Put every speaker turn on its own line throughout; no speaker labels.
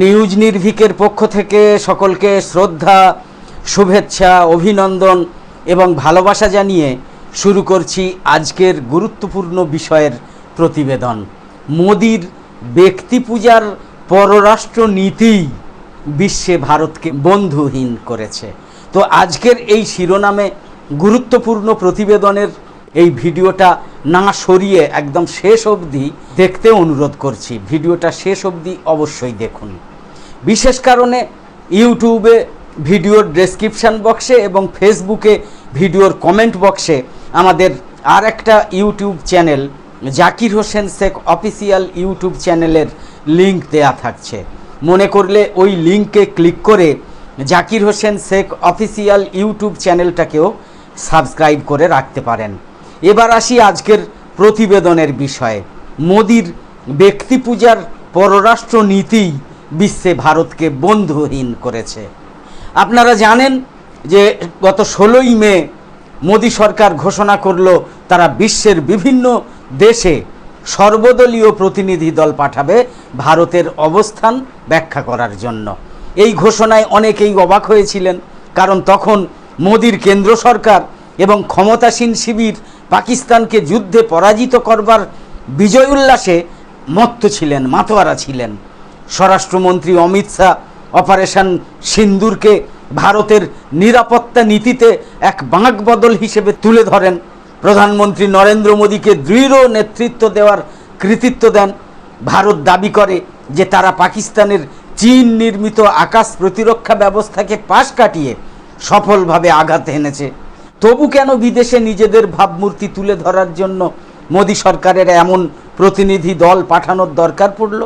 News নির্ভিকের পক্ষ থেকে সকলকে শ্রদ্ধা, শুভেচ্ছা, অভিনন্দন এবং ভালোবাসা জানিয়ে শুরু করছি আজকের গুরুত্বপূর্ণ বিষয়ের প্রতিবেদন। মোদির ব্যক্তি পূজার পররাষ্ট্র নীতি বিশ্বে ভারতকে বন্ধুহীন করেছে। তো আজকের এই শিরোনামে গুরুত্বপূর্ণ প্রতিবেদনের এই ভিডিওটা না সরিয়ে একদম শেষ অবধি দেখতে অনুরোধ করছি। ভিডিওটা শেষ অবধি অবশ্যই দেখুন। বিশেষ কারণে ইউটিউবে ভিডিওর ডেসক্রিপশান বক্সে এবং ফেসবুকে ভিডিওর কমেন্ট বক্সে আমাদের আর একটা YouTube channel Zakir Hossain Sheikh official YouTube চ্যানেলের লিংক দেয়া থাকছে। মনে করলে ওই লিঙ্কে ক্লিক করে জাকির হোসেন শেখ অফিসিয়াল ইউটিউব চ্যানেলটাকেও সাবস্ক্রাইব করে রাখতে পারেন। এবার আসি আজকের প্রতিবেদনের বিষয়ে। মোদির ব্যক্তি পূজার পররাষ্ট্র নীতি বিশ্বে ভারতকে বন্ধুহীন করেছে। আপনারা জানেন যে গত ষোলোই মে মোদী সরকার ঘোষণা করল, তারা বিশ্বের বিভিন্ন দেশে সর্বদলীয় প্রতিনিধি দল পাঠাবে ভারতের অবস্থান ব্যাখ্যা করার জন্য। এই ঘোষণায় অনেকেই অবাক হয়েছিলেন, কারণ তখন মোদির কেন্দ্র সরকার এবং ক্ষমতাসীন শিবির পাকিস্তানকে যুদ্ধে পরাজিত করবার বিজয় উল্লাসে মত্ত ছিলেন, মাতোয়ারা ছিলেন। স্বরাষ্ট্রমন্ত্রী অমিত শাহ অপারেশন সিন্দুরকে ভারতের নিরাপত্তা নীতিতে এক বাঁক বদল হিসেবে তুলে ধরেন। প্রধানমন্ত্রী নরেন্দ্র মোদীকে দৃঢ় নেতৃত্ব দেওয়ার কৃতিত্ব দেন। ভারত দাবি করে যে তারা পাকিস্তানের চীন নির্মিত আকাশ প্রতিরক্ষা ব্যবস্থাকে পাশ কাটিয়ে সফলভাবে আঘাত এনেছে। তবু কেন বিদেশে নিজেদের ভাবমূর্তি তুলে ধরার জন্য মোদী সরকারের এমন প্রতিনিধি দল পাঠানোর দরকার পড়ল?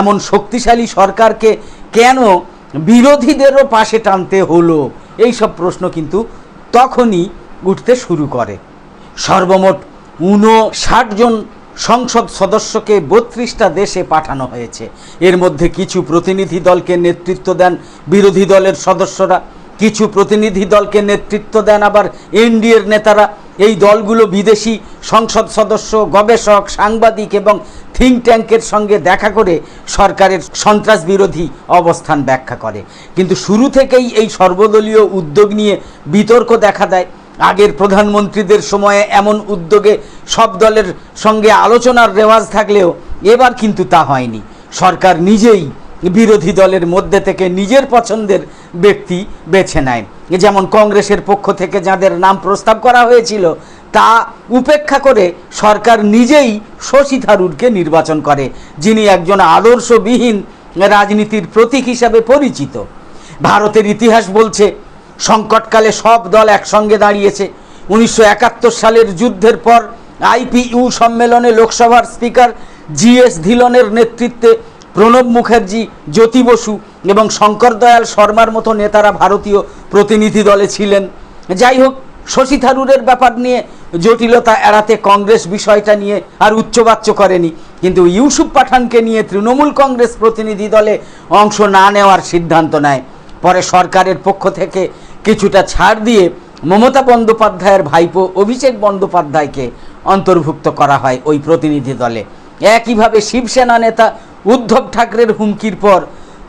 এমন শক্তিশালী সরকারকে কেন বিরোধীদেরও পাশে টানতে হলো? এই সব প্রশ্ন কিন্তু তখনই উঠতে শুরু করে। সর্বমোট উনষাট জন সংসদ সদস্যকে বত্রিশটা দেশে পাঠানো হয়েছে। এর মধ্যে কিছু প্রতিনিধি দলকে নেতৃত্ব দেন বিরোধী দলের সদস্যরা। কিছু প্রতিনিধি দলকে নেতৃত্ব দেন, আবার এনডিএর নেতারা এই দলগুলো বিদেশি সংসদ সদস্য, গবেষক, সাংবাদিক এবং থিঙ্ক ট্যাঙ্কের সঙ্গে দেখা করে সরকারের সন্ত্রাস বিরোধী অবস্থান ব্যাখ্যা করে। কিন্তু শুরু থেকেই এই সর্বদলীয় উদ্যোগ নিয়ে বিতর্ক দেখা দেয়। আগের প্রধানমন্ত্রীদের সময়ে এমন উদ্যোগে সব দলের সঙ্গে আলোচনার রেওয়াজ থাকলেও এবার কিন্তু তা হয়নি। সরকার নিজেই বিরোধী দলের মধ্যে থেকে নিজের পছন্দের ব্যক্তি বেছে নেয়। যেমন কংগ্রেসের পক্ষ থেকে যাদের নাম প্রস্তাব করা হয়েছিল, তা উপেক্ষা করে সরকার নিজেই শশী থারুরকে নির্বাচন করে, যিনি একজন আদর্শবিহীন রাজনীতির প্রতীক হিসাবে পরিচিত। ভারতের ইতিহাস বলছে, সংকটকালে সব দল একসঙ্গে দাঁড়িয়েছে। উনিশশো একাত্তর সালের যুদ্ধের পর আইপিইউ সম্মেলনে লোকসভার স্পিকার জিএস ধিলনের নেতৃত্বে প্রণব মুখার্জি, জ্যোতি বসু এবং শঙ্কর দয়াল শর্মার মতো নেতারা ভারতীয় প্রতিনিধি দলে ছিলেন। যাই হোক, শশী থারুরের ব্যাপার নিয়ে জটিলতা এড়াতে কংগ্রেস বিষয়টা নিয়ে আর উচ্চবাচ্য করেনি। কিন্তু ইউসুফ পাঠানকে নিয়ে তৃণমূল কংগ্রেস প্রতিনিধি দলে অংশ না নেওয়ার সিদ্ধান্ত নেয়। পরে সরকারের পক্ষ থেকে কিছুটা ছাড় দিয়ে মমতা বন্দ্যোপাধ্যায়ের ভাইপো অভিষেক বন্দ্যোপাধ্যায়কে অন্তর্ভুক্ত করা হয় ওই প্রতিনিধি দলে। একইভাবে শিবসেনা নেতা উদ্ধব ঠাকরের হুমকির পর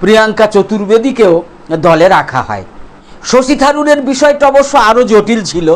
প্রিয়াঙ্কা চতুর্বেদীকেও দলে রাখা হয়। শশী থারুরের বিষয়টা অবশ্য আরও জটিল ছিল।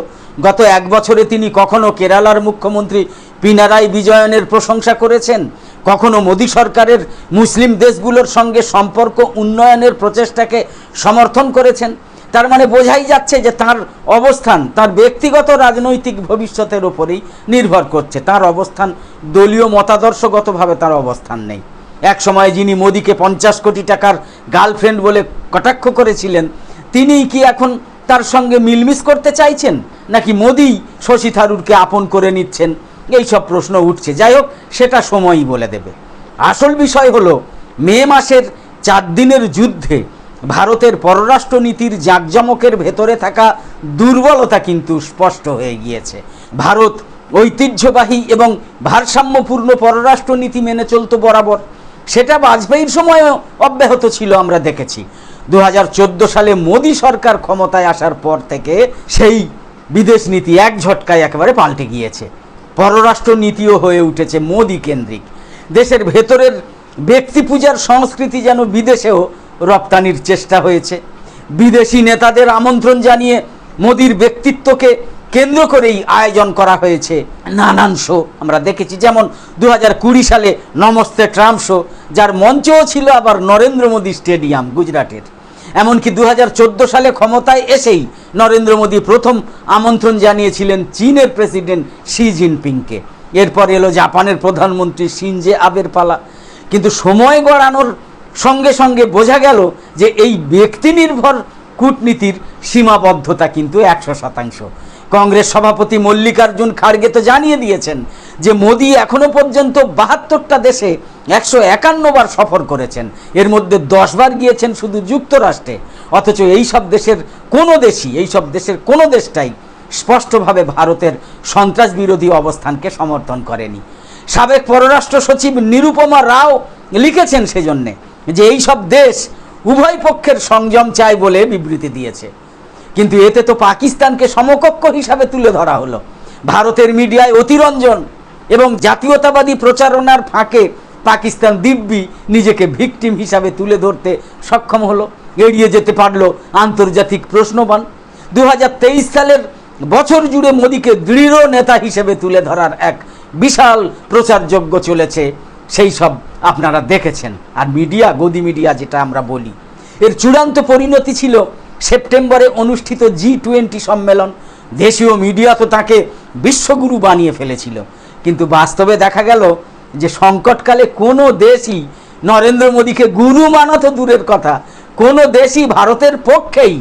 গত এক বছরে তিনি কখনো কেরালার মুখ্যমন্ত্রী পিনারাই বিজয়নের প্রশংসা করেছেন, কখনো মোদী সরকারের মুসলিম দেশগুলোর সঙ্গে সম্পর্ক উন্নয়নের প্রচেষ্টাকে সমর্থন করেছেন। তার মানে বোঝাই যাচ্ছে যে তার অবস্থান তার ব্যক্তিগত রাজনৈতিক ভবিষ্যতের ওপরেই নির্ভর করছে। তার অবস্থান দলীয় মতাদর্শগতভাবে তার অবস্থান নেই। এক সময় যিনি মোদীকে পঞ্চাশ কোটি টাকার গার্লফ্রেন্ড বলে কটাক্ষ করেছিলেন তিনি কি এখন তার সঙ্গে মিলমিশ করতে চাইছেন? নাকি মোদি শশী থারুরকে আপন করে নিচ্ছেন? এই সব প্রশ্ন উঠছে। যাই হোক, সেটা সময়ই বলে দেবে। আসল বিষয় হলো, মে মাসের চার দিনের যুদ্ধে ভারতের পররাষ্ট্রনীতির জাঁকজমকের ভেতরে থাকা দুর্বলতা কিন্তু স্পষ্ট হয়ে গিয়েছে। ভারত ঐতিহ্যবাহী এবং ভারসাম্যপূর্ণ পররাষ্ট্রনীতি মেনে চলতো বরাবর। সেটা বাজপেয়ীর সময়ও অব্যাহত ছিল, আমরা দেখেছি। দু হাজার চোদ্দ সালে মোদী সরকার ক্ষমতায় আসার পর থেকে সেই বিদেশ নীতি এক ঝটকায় একেবারে পাল্টে গিয়েছে। পররাষ্ট্র নীতিও হয়ে উঠেছে মোদী কেন্দ্রিক। দেশের ভেতরের ব্যক্তি পূজার সংস্কৃতি যেন বিদেশেও রপ্তানির চেষ্টা হয়েছে। বিদেশি নেতাদের আমন্ত্রণ জানিয়ে মোদির ব্যক্তিত্বকে কেন্দ্র করেই আয়োজন করা হয়েছে নানান শো। আমরা দেখেছি যেমন দু সালে নমস্তে ট্রাম শো, যার মঞ্চও ছিল আবার নরেন্দ্র মোদী স্টেডিয়াম গুজরাটের। এমনকি দু হাজার চোদ্দ সালে ক্ষমতায় এসেই নরেন্দ্র মোদী প্রথম আমন্ত্রণ জানিয়েছিলেন চীনের প্রেসিডেন্ট শি জিনপিংকে। এরপর এলো জাপানের প্রধানমন্ত্রী সিনজে আবের পালা। কিন্তু সময় গড়ানোর সঙ্গে সঙ্গে বোঝা গেল যে এই ব্যক্তি নির্ভর কূটনীতির সীমাবদ্ধতা কিন্তু একশো শতাংশ। কংগ্রেস সভাপতি মল্লিকার্জুন খাড়গে তো জানিয়ে দিয়েছেন যে মোদি এখনও পর্যন্ত বাহাত্তরটা দেশে একশো একান্ন বার সফর করেছেন। এর মধ্যে দশ বার গিয়েছেন শুধু যুক্তরাষ্ট্রে। অথচ এই সব দেশের কোনো দেশই, এই সব দেশের কোনো দেশটাই স্পষ্টভাবে ভারতের সন্ত্রাস বিরোধী অবস্থানকে সমর্থন করেনি। সাবেক পররাষ্ট্র সচিব নিরুপমা রাও লিখেছেন সেজন্যে যে এই সব দেশ উভয় পক্ষের সংযম চায় বলে বিবৃতি দিয়েছে। কিন্তু এতে তো পাকিস্তানকে সমকক্ষ হিসাবে তুলে ধরা হলো। ভারতের মিডিয়ায় অতিরঞ্জন এবং জাতীয়তাবাদী প্রচারণার ফাঁকে পাকিস্তান দিব্যি নিজেকে ভিকটিম হিসাবে তুলে ধরতে সক্ষম হলো, এড়িয়ে যেতে পারল আন্তর্জাতিক প্রশ্নবান। দু হাজার তেইশ সালের বছর জুড়ে মোদীকে দৃঢ় নেতা হিসেবে তুলে ধরার এক বিশাল প্রচারযোগ্য চলেছে, সেই সব আপনারা দেখেছেন। আর মিডিয়া, গদি মিডিয়া যেটা আমরা বলি, এর চূড়ান্ত পরিণতি ছিল সেপ্টেম্বরে অনুষ্ঠিত জি টোয়েন্টি সম্মেলন দেশীয় মিডিয়া তো তাকে বিশ্বগুরু বানিয়ে ফেলেছিল। কিন্তু বাস্তবে দেখা গেল যে সংকটকালে কোনো দেশই নরেন্দ্র মোদীকে গুরু মানা তো দূরের কথা, কোনো দেশই ভারতের পক্ষেই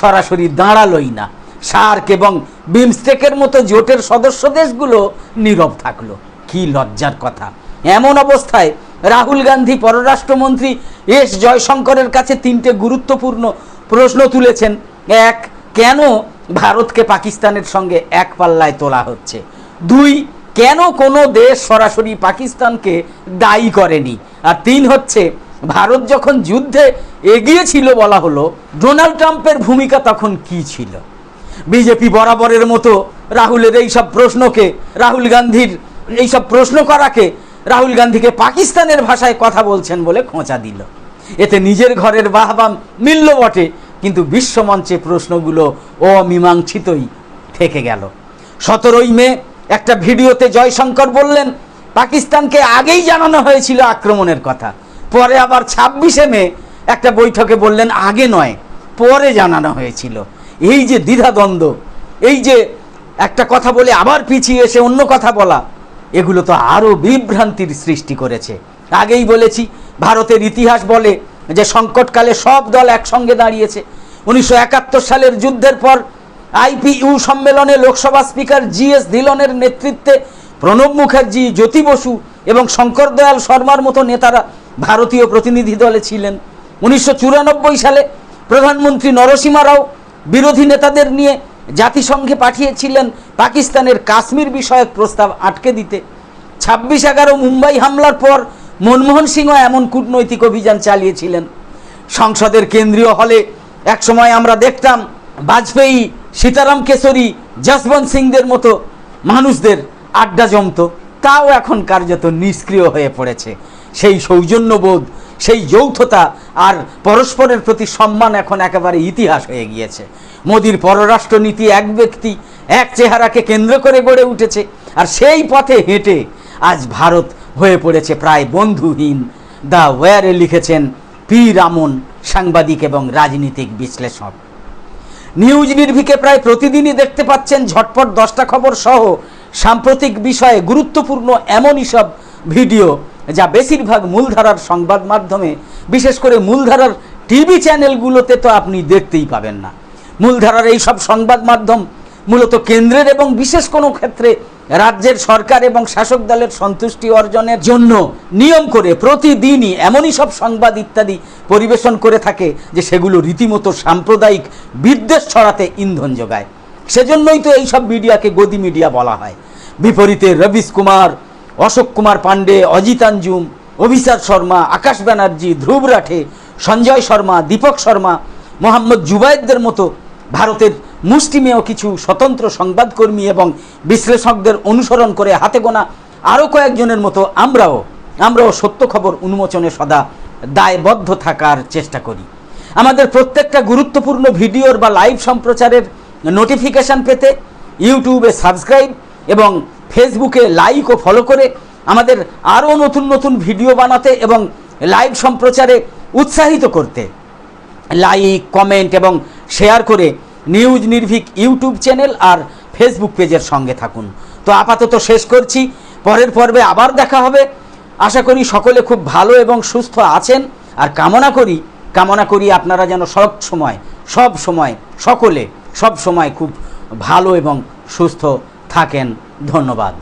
সরাসরি দাঁড়ালোই না। সার্ক এবং বিমস্টেকের মতো জোটের সদস্য দেশগুলো নীরব থাকল। কি লজ্জার কথা। এমন অবস্থায় রাহুল গান্ধী পররাষ্ট্রমন্ত্রী এস জয়শঙ্করের কাছে তিনটে গুরুত্বপূর্ণ প্রশ্ন তুলেছেন, এক, কেন ভারতকে পাকিস্তানের সঙ্গে এক পাল্লায় তোলা হচ্ছে? দুই, কেন কোনো দেশ সরাসরি পাকিস্তানকে দায়ী করেনি? আর তিন হচ্ছে, ভারত যখন যুদ্ধে এগিয়েছিল বলা হলো, ডোনাল্ড ট্রাম্পের ভূমিকা তখন কি ছিল? বিজেপি বরাবরের মতো রাহুলের এই সব প্রশ্নকে, রাহুল গান্ধীর এই সব প্রশ্ন করাকে, রাহুল গান্ধীকে পাকিস্তানের ভাষায় কথা বলছেন বলে খোঁচা দিল। এতে নিজের ঘরের বাহবাম মিলল বটে। কিন্তু বিশ্বমঞ্চে প্রশ্নগুলো অমীমাংসিতই থেকে গেল। সতেরোই মে একটা ভিডিওতে জয়শঙ্কর বললেন, পাকিস্তানকে আগেই জানানো হয়েছিল আক্রমণের কথা। পরে আবার ছাব্বিশে মে একটা বৈঠকে বললেন, আগে নয়, পরে জানানো হয়েছিল। এই যে দ্বিধাদ্বন্দ্ব, এই যে একটা কথা বলে আবার পিছিয়ে এসে অন্য কথা বলা, এগুলো তো আরও বিভ্রান্তির সৃষ্টি করেছে। আগেই বলেছি, ভারতের ইতিহাস বলে যে সংকটকালে সব দল একসঙ্গে দাঁড়িয়েছে। উনিশশো একাত্তর সালের যুদ্ধের পর আইপিইউ সম্মেলনে লোকসভা স্পিকার জি এস ধিলনের নেতৃত্বে প্রণব মুখার্জি, জ্যোতি বসু এবং শঙ্কর দয়াল শর্মার মতো নেতারা ভারতীয় প্রতিনিধি দলে ছিলেন। উনিশশো চুরানব্বই সালে প্রধানমন্ত্রী নরসিমা রাও বিরোধী নেতাদের নিয়ে জাতিসংঘে পাঠিয়েছিলেন পাকিস্তানের কাশ্মীর বিষয়ক প্রস্তাব আটকে দিতে। ছাব্বিশ এগারো মুম্বাই হামলার পর মনমোহন সিংহ এমন কূটনৈতিক অভিযান চালিয়েছিলেন। সংসদের কেন্দ্রীয় হলে একসময় আমরা দেখতাম বাজপেয়ী, সীতারাম কেশরী, যশবন্ত সিংদের মতো মানুষদের আড্ডা জমত। তাও এখন কার্যত নিষ্ক্রিয় হয়ে পড়েছে। সেই সৌজন্যবোধ, সেই যৌথতা আর পরস্পরের প্রতি সম্মান এখন একেবারে ইতিহাস হয়ে গিয়েছে। মোদির পররাষ্ট্রনীতি এক ব্যক্তি, এক চেহারাকে কেন্দ্র করে গড়ে উঠেছে। আর সেই পথে হেঁটে আজ ভারত হয়ে পড়েছে প্রায় বন্ধুহীন। দ্য ওয়ারে লিখেছেন পি রামন সাংবাদিক এবং রাজনীতিক বিশ্লেষক। নিউজ নির্ভিকে প্রায় প্রতিদিনই দেখতে পাচ্ছেন ঝটপট দশটা খবর সহ সাম্প্রতিক বিষয়ে গুরুত্বপূর্ণ এমনই সব ভিডিও, যা বেশিরভাগ মূলধারার সংবাদ মাধ্যমে, বিশেষ করে মূলধারার টিভি চ্যানেলগুলোতে তো আপনি দেখতেই পাবেন না। মূলধারার এই সব সংবাদ মাধ্যম মূলত কেন্দ্রের এবং বিশেষ কোনো ক্ষেত্রে রাজ্যের সরকার এবং শাসক দলের সন্তুষ্টি অর্জনের জন্য নিয়ম করে প্রতিদিনই এমনই সব সংবাদ ইত্যাদি পরিবেশন করে থাকে যে সেগুলো রীতিমতো সাম্প্রদায়িক বিদ্বেষ ছড়াতে ইন্ধন যোগায়। সেজন্যই তো এইসব মিডিয়াকে গদি মিডিয়া বলা হয়। বিপরীতে রবিশ কুমার, অশোক কুমার পাণ্ডে অজিতাঞ্জুম অভিষার শর্মা, আকাশ ব্যানার্জি, ধ্রুব রাঠে, সঞ্জয় শর্মা, দীপক শর্মা, মোহাম্মদ জুবায়েদদের মতো ভারতের মুষ্টিমেয় কিছু স্বতন্ত্র সংবাদকর্মী এবং বিশ্লেষকদের অনুসরণ করে হাতে গোনা আরও কয়েকজনের মতো আমরাও আমরাও সত্য খবর উন্মোচনে সদা দায়বদ্ধ থাকার চেষ্টা করি। আমাদের প্রত্যেকটা গুরুত্বপূর্ণ ভিডিওর বা লাইভ সম্প্রচারের নোটিফিকেশান পেতে ইউটিউবে সাবস্ক্রাইব এবং ফেসবুকে লাইক ও ফলো করে আমাদের আরও নতুন নতুন ভিডিও বানাতে এবং লাইভ সম্প্রচারে উৎসাহিত করতে। লাইক, কমেন্ট এবং শেয়ার করে নিউজ নির্ভীক ইউটিউব চ্যানেল আর ফেসবুক পেজের সঙ্গে থাকুন। তো আপাতত শেষ করছি। পরের পর্বে আবার দেখা হবে। আশা করি সকলে খুব ভালো এবং সুস্থ আছেন। আর কামনা করি কামনা করি আপনারা যেন সব সময় সব সময়, সকলে সব সময় খুব ভালো এবং সুস্থ থাকেন। ধন্যবাদ।